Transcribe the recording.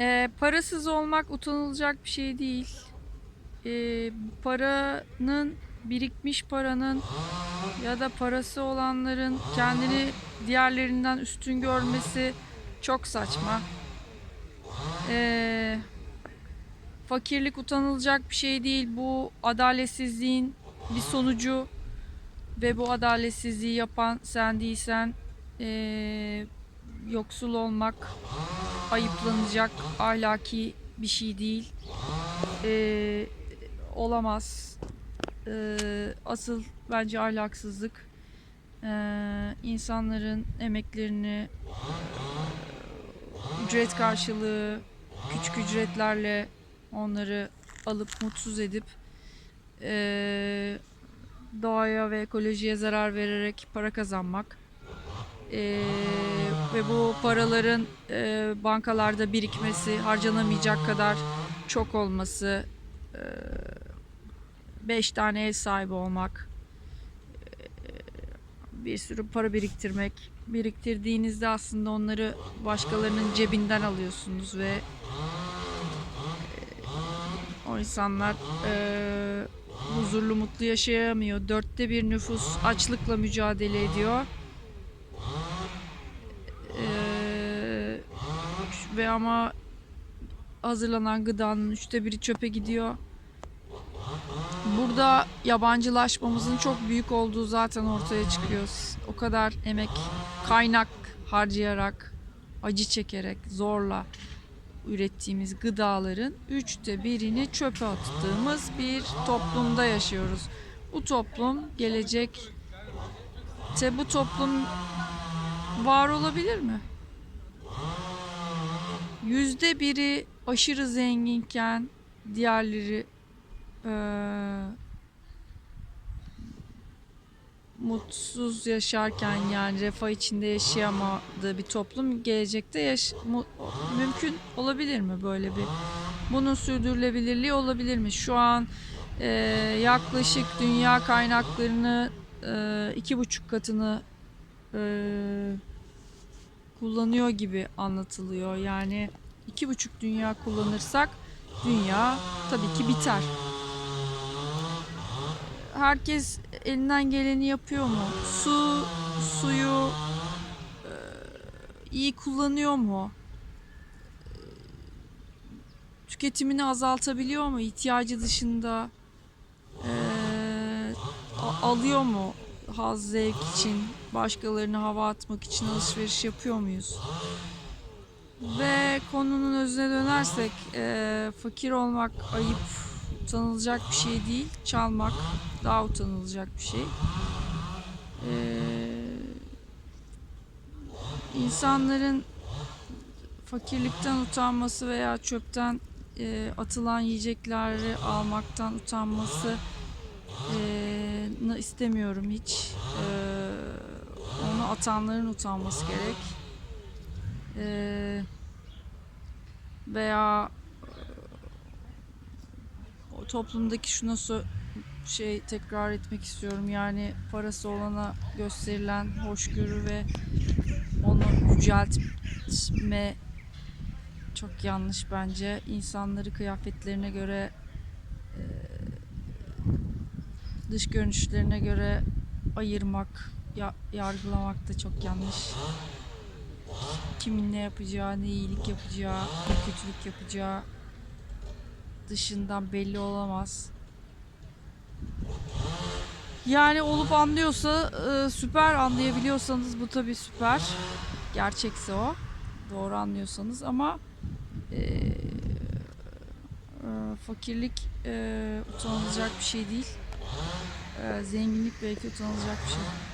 Ee, parasız olmak utanılacak bir şey değil. Ee, paranın birikmiş paranın ya da parası olanların kendini diğerlerinden üstün görmesi çok saçma. Ee, fakirlik utanılacak bir şey değil. Bu adaletsizliğin bir sonucu ve bu adaletsizliği yapan sen değilsen ee, yoksul olmak ayıplanacak ahlaki bir şey değil. Ee, olamaz. Ee, asıl bence ahlaksızlık ee, insanların emeklerini ücret karşılığı küçük ücretlerle onları alıp mutsuz edip ee, doğaya ve ekolojiye zarar vererek para kazanmak ee, ve bu paraların e, bankalarda birikmesi, harcanamayacak kadar çok olması, 5 tane ev sahibi olmak, e, bir sürü para biriktirmek. Biriktirdiğinizde aslında onları başkalarının cebinden alıyorsunuz ve e, o insanlar e, huzurlu mutlu yaşayamıyor. Dörtte bir nüfus açlıkla mücadele ediyor. Ee, ve ama hazırlanan gıdanın üçte biri çöpe gidiyor. Burada yabancılaşmamızın çok büyük olduğu zaten ortaya çıkıyor. O kadar emek, kaynak harcayarak, acı çekerek, zorla ürettiğimiz gıdaların üçte birini çöpe attığımız bir toplumda yaşıyoruz. Bu toplum gelecekte bu toplum var olabilir mi? Yüzde biri aşırı zenginken diğerleri eee, mutsuz yaşarken yani refah içinde yaşayamadığı bir toplum gelecekte yaş mu- mümkün olabilir mi böyle bir bunun sürdürülebilirliği olabilir mi? Şu an eee, yaklaşık dünya kaynaklarını eee, iki buçuk katını eee, kullanıyor gibi anlatılıyor. Yani iki buçuk dünya kullanırsak dünya tabii ki biter. Herkes elinden geleni yapıyor mu? Su, suyu eee, iyi kullanıyor mu? Tüketimini azaltabiliyor mu? İhtiyacı dışında a- alıyor mu? Haz zevk için, başkalarına hava atmak için alışveriş yapıyor muyuz? Ve konunun özüne dönersek eee, fakir olmak ayıp, utanılacak bir şey değil. Çalmak daha utanılacak bir şey. Eee insanların fakirlikten utanması veya çöpten eee, atılan yiyecekleri almaktan utanması nı istemiyorum hiç. Eee, onu atanların utanması gerek. Eee, veya eee, o toplumdaki şuna sö- şey tekrar etmek istiyorum. Yani parası olana gösterilen hoşgörü ve onu yüceltme çok yanlış bence. İnsanları kıyafetlerine göre eee, dış görünüşlerine göre ayırmak, ya- yargılamak da çok yanlış. Kimin ne yapacağı, ne iyilik yapacağı, ne kötülük yapacağı dışından belli olamaz. Yani olup anlıyorsa e, süper anlayabiliyorsanız bu tabii süper. Gerçekse o. Doğru anlıyorsanız ama e, e, fakirlik e, utanılacak bir şey değil. E, zenginlik belki utanılacak bir şey.